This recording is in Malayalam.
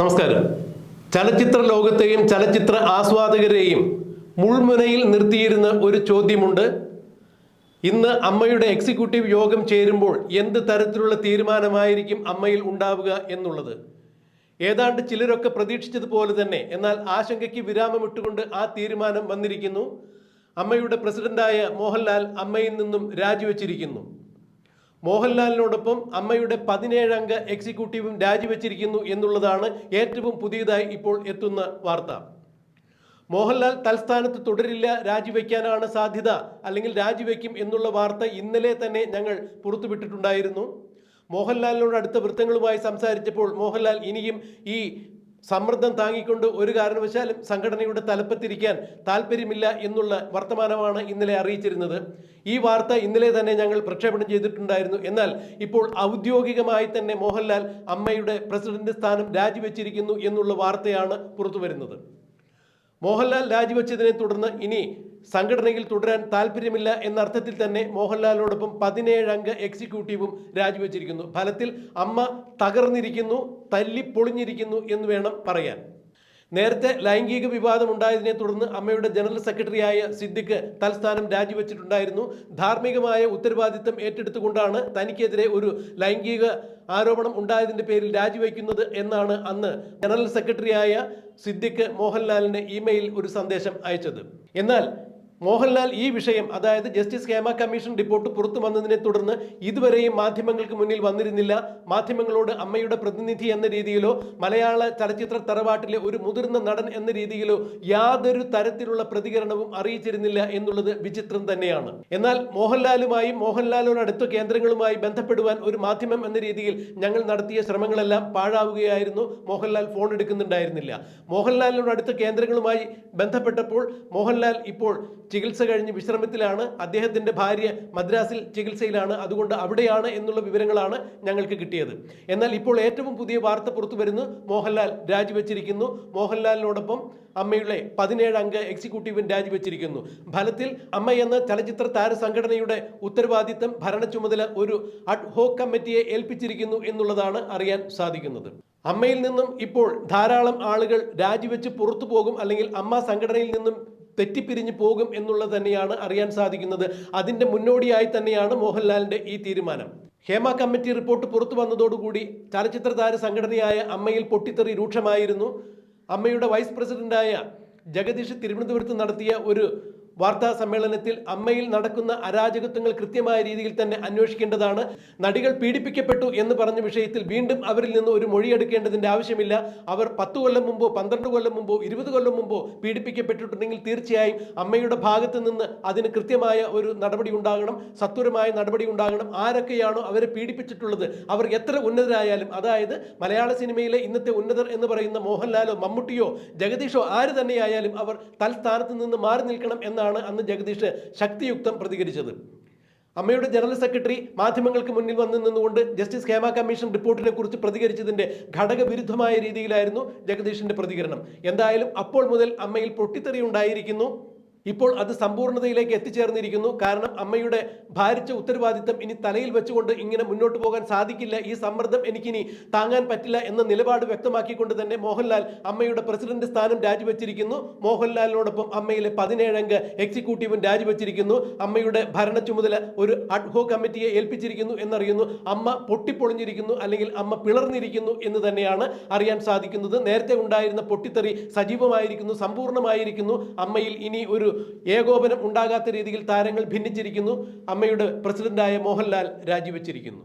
നമസ്കാരം. ചലച്ചിത്ര ലോകത്തെയും ചലച്ചിത്ര ആസ്വാദകരെയും മുൾമുനയിൽ നിർത്തിയിരുന്ന ഒരു ചോദ്യമുണ്ട്. ഇന്ന് അമ്മയുടെ എക്സിക്യൂട്ടീവ് യോഗം ചേരുമ്പോൾ എന്ത് തരത്തിലുള്ള തീരുമാനമായിരിക്കും അമ്മയിൽ ഉണ്ടാവുക എന്നുള്ളത്? ഏതാണ്ട് ചിലരൊക്കെ പ്രതീക്ഷിച്ചതുപോലെ തന്നെ എന്നാൽ ആശങ്കയ്ക്ക് വിരാമമിട്ടുകൊണ്ട് ആ തീരുമാനം വന്നിരിക്കുന്നു. അമ്മയുടെ പ്രസിഡന്റായ മോഹൻലാൽ അമ്മയിൽ നിന്നും രാജിവെച്ചിരിക്കുന്നു. മോഹൻലാലിനോടൊപ്പം അമ്മയുടെ പതിനേഴംഗ എക്സിക്യൂട്ടീവും രാജിവെച്ചിരിക്കുന്നു എന്നുള്ളതാണ് ഏറ്റവും പുതിയതായി ഇപ്പോൾ എത്തുന്ന വാർത്ത. മോഹൻലാൽ തൽസ്ഥാനത്ത് തുടരില്ല രാജിവെക്കാനാണ് സാധ്യത അല്ലെങ്കിൽ രാജിവെക്കും എന്നുള്ള വാർത്ത ഇന്നലെ തന്നെ ഞങ്ങൾ പുറത്തുവിട്ടിട്ടുണ്ടായിരുന്നു. മോഹൻലാലിനോട് അടുത്ത വൃത്തങ്ങളുമായി സംസാരിച്ചപ്പോൾ മോഹൻലാൽ ഇനിയും ഈ സമ്മർദ്ദം താങ്ങിക്കൊണ്ട് ഒരു കാരണവശാലും സംഘടനയുടെ തലപ്പത്തിരിക്കാൻ താല്പര്യമില്ല എന്നുള്ള വർത്തമാനമാണ് ഇന്നലെ അറിയിച്ചിരുന്നത്. ഈ വാർത്ത ഇന്നലെ തന്നെ ഞങ്ങൾ പ്രക്ഷേപണം ചെയ്തിട്ടുണ്ടായിരുന്നു. എന്നാൽ ഇപ്പോൾ ഔദ്യോഗികമായി തന്നെ മോഹൻലാൽ അമ്മയുടെ പ്രസിഡന്റ് സ്ഥാനം രാജിവെച്ചിരിക്കുന്നു എന്നുള്ള വാർത്തയാണ് പുറത്തു വരുന്നത് മോഹൻലാൽ രാജിവെച്ചതിനെ തുടർന്ന് ഇനി സംഘടനയിൽ തുടരാൻ താല്പര്യമില്ല എന്ന അർത്ഥത്തിൽ തന്നെ മോഹൻലാലിനോടൊപ്പം പതിനേഴംഗ എക്സിക്യൂട്ടീവും രാജിവെച്ചിരിക്കുന്നു. ഫലത്തിൽ അമ്മ തകർന്നിരിക്കുന്നു തല്ലിപ്പൊളിഞ്ഞിരിക്കുന്നു എന്ന് വേണം പറയാൻ. നേരത്തെ ലൈംഗിക വിവാദം ഉണ്ടായതിനെ തുടർന്ന് അമ്മയുടെ ജനറൽ സെക്രട്ടറിയായ സിദ്ദിഖ് തൽസ്ഥാനം രാജിവെച്ചിട്ടുണ്ടായിരുന്നു. ധാർമ്മികമായ ഉത്തരവാദിത്തം ഏറ്റെടുത്തുകൊണ്ടാണ് തനിക്കെതിരെ ഒരു ലൈംഗിക ആരോപണം ഉണ്ടായതിന്റെ പേരിൽ രാജിവെക്കുന്നത് എന്നാണ് അന്ന് ജനറൽ സെക്രട്ടറിയായ സിദ്ദിഖ് മോഹൻലാലിന് ഇമെയിൽ ഒരു സന്ദേശം അയച്ചത്. എന്നാൽ മോഹൻലാൽ ഈ വിഷയം അതായത് ജസ്റ്റിസ് ഹേമ കമ്മീഷൻ റിപ്പോർട്ട് പുറത്തു വന്നതിനെ തുടർന്ന് ഇതുവരെയും മാധ്യമങ്ങൾക്ക് മുന്നിൽ വന്നിരുന്നില്ല. മാധ്യമങ്ങളോട് അമ്മയുടെ പ്രതിനിധി എന്ന രീതിയിലോ മലയാള ചലച്ചിത്ര തറവാട്ടിലെ ഒരു മുതിർന്ന നടൻ എന്ന രീതിയിലോ യാതൊരു തരത്തിലുള്ള പ്രതികരണവും അറിയിച്ചിരുന്നില്ല എന്നുള്ളത് വിചിത്രം തന്നെയാണ്. എന്നാൽ മോഹൻലാലുമായും മോഹൻലാലിനടുത്ത കേന്ദ്രങ്ങളുമായി ബന്ധപ്പെടുവാൻ ഒരു മാധ്യമം എന്ന രീതിയിൽ ഞങ്ങൾ നടത്തിയ ശ്രമങ്ങളെല്ലാം പാഴാവുകയായിരുന്നു. മോഹൻലാൽ ഫോൺ എടുക്കുന്നുണ്ടായിരുന്നില്ല. മോഹൻലാലിനോടടുത്ത കേന്ദ്രങ്ങളുമായി ബന്ധപ്പെട്ടപ്പോൾ മോഹൻലാൽ ഇപ്പോൾ ചികിത്സ കഴിഞ്ഞ് വിശ്രമത്തിലാണ്. അദ്ദേഹത്തിന്റെ ഭാര്യ മദ്രാസിൽ ചികിത്സയിലാണ്. അതുകൊണ്ട് അവിടെയാണ് എന്നുള്ള വിവരങ്ങളാണ് ഞങ്ങൾക്ക് കിട്ടിയത്. എന്നാൽ ഇപ്പോൾ ഏറ്റവും പുതിയ വാർത്ത പുറത്തു വരുന്നു. മോഹൻലാൽ രാജിവെച്ചിരിക്കുന്നു. മോഹൻലാലിനോടൊപ്പം അമ്മയുടെ പതിനേഴ് അംഗ എക്സിക്യൂട്ടീവും രാജിവെച്ചിരിക്കുന്നു. ഫലത്തിൽ അമ്മ എന്ന ചലച്ചിത്ര താര സംഘടനയുടെ ഉത്തരവാദിത്തം ഭരണ ചുമതല ഒരു അഡ് ഹോക് കമ്മിറ്റിയെ ഏൽപ്പിച്ചിരിക്കുന്നു എന്നുള്ളതാണ് അറിയാൻ സാധിക്കുന്നത്. അമ്മയിൽ നിന്നും ഇപ്പോൾ ധാരാളം ആളുകൾ രാജിവെച്ച് പുറത്തു പോകും. അല്ലെങ്കിൽ അമ്മ സംഘടനയിൽ നിന്നും തെറ്റിപ്പിരിഞ്ഞു പോകും എന്നുള്ളത് തന്നെയാണ് അറിയാൻ സാധിക്കുന്നത്. അതിന്റെ മുന്നോടിയായി തന്നെയാണ് മോഹൻലാലിന്റെ ഈ തീരുമാനം. ഹേമ കമ്മിറ്റി റിപ്പോർട്ട് പുറത്തു വന്നതോടുകൂടി ചലച്ചിത്ര താര സംഘടനയായ അമ്മയിൽ പൊട്ടിത്തെറി രൂക്ഷമായിരുന്നു. അമ്മയുടെ വൈസ് പ്രസിഡന്റായ ജഗദീഷ് തിരുവനന്തപുരത്ത് നടത്തിയ ഒരു വാർത്താ സമ്മേളനത്തിൽ അമ്മയിൽ നടക്കുന്ന അരാജകത്വങ്ങൾ കൃത്യമായ രീതിയിൽ തന്നെ അന്വേഷിക്കേണ്ടതാണ്. നടികൾ പീഡിപ്പിക്കപ്പെട്ടു എന്ന് പറഞ്ഞ വിഷയത്തിൽ വീണ്ടും അവരിൽ നിന്ന് ഒരു മൊഴിയെടുക്കേണ്ടതിന്റെ ആവശ്യമില്ല. അവർ പത്ത് കൊല്ലം മുമ്പോ പന്ത്രണ്ട് കൊല്ലം മുമ്പോ ഇരുപത് കൊല്ലം മുമ്പോ പീഡിപ്പിക്കപ്പെട്ടിട്ടുണ്ടെങ്കിൽ തീർച്ചയായും അമ്മയുടെ ഭാഗത്ത് നിന്ന് അതിന് കൃത്യമായ ഒരു നടപടി ഉണ്ടാകണം. സത്വരമായ നടപടി ഉണ്ടാകണം. ആരൊക്കെയാണോ അവരെ പീഡിപ്പിച്ചിട്ടുള്ളത്? അവർ എത്ര ഉന്നതരായാലും അതായത് മലയാള സിനിമയിലെ ഇന്നത്തെ ഉന്നതർ എന്ന് പറയുന്ന മോഹൻലാലോ മമ്മൂട്ടിയോ ജഗദീഷോ ആര് തന്നെയായാലും അവർ തൽസ്ഥാനത്ത് നിന്ന് മാറി നിൽക്കണം എന്നാണ് അന്ന് ജഗദീഷ് ശക്തിയുക്തം പ്രതികരിച്ചത്. അമ്മയുടെ ജനറൽ സെക്രട്ടറി മാധ്യമങ്ങൾക്ക് മുന്നിൽ വന്നു നിന്നുകൊണ്ട് ജസ്റ്റിസ് ഹേമ കമ്മീഷൻ റിപ്പോർട്ടിനെ കുറിച്ച് പ്രതികരിച്ചതിന്റെ ഘടകവിരുദ്ധമായ രീതിയിലായിരുന്നു ജഗദീഷിന്റെ പ്രതികരണം. എന്തായാലും അപ്പോൾ മുതൽ അമ്മയിൽ പൊട്ടിത്തെറി ഉണ്ടായിരിക്കുന്നു. ഇപ്പോൾ അത് സമ്പൂർണതയിലേക്ക് എത്തിച്ചേർന്നിരിക്കുന്നു. കാരണം അമ്മയുടെ ഭാരിച്ച ഉത്തരവാദിത്തം ഇനി തലയിൽ വെച്ചുകൊണ്ട് ഇങ്ങനെ മുന്നോട്ട് പോകാൻ സാധിക്കില്ല. ഈ സമ്മർദ്ദം എനിക്കിനി താങ്ങാൻ പറ്റില്ല എന്ന നിലപാട് വ്യക്തമാക്കിക്കൊണ്ട് തന്നെ മോഹൻലാൽ അമ്മയുടെ പ്രസിഡന്റ് സ്ഥാനം രാജിവെച്ചിരിക്കുന്നു. മോഹൻലാലിനോടൊപ്പം അമ്മയിലെ പതിനേഴംഗ എക്സിക്യൂട്ടീവും രാജിവെച്ചിരിക്കുന്നു. അമ്മയുടെ ഭരണ ചുമതല ഒരു അഡ്ഹോ കമ്മിറ്റിയെ ഏൽപ്പിച്ചിരിക്കുന്നു എന്നറിയുന്നു. അമ്മ പൊട്ടിപ്പൊളിഞ്ഞിരിക്കുന്നു അല്ലെങ്കിൽ അമ്മ പിളർന്നിരിക്കുന്നു എന്ന് തന്നെയാണ് അറിയാൻ സാധിക്കുന്നത്. നേരത്തെ ഉണ്ടായിരുന്ന പൊട്ടിത്തെറി സജീവമായിരിക്കുന്നു സമ്പൂർണമായിരിക്കുന്നു അമ്മയിൽ ഇനി ഒരു ഏകോപനം ഉണ്ടാകാത്ത രീതിയിൽ താരങ്ങൾ ഭിന്നിച്ചിരിക്കുന്നു. അമ്മയുടെ പ്രസിഡന്റായ മോഹൻലാൽ രാജിവെച്ചിരിക്കുന്നു.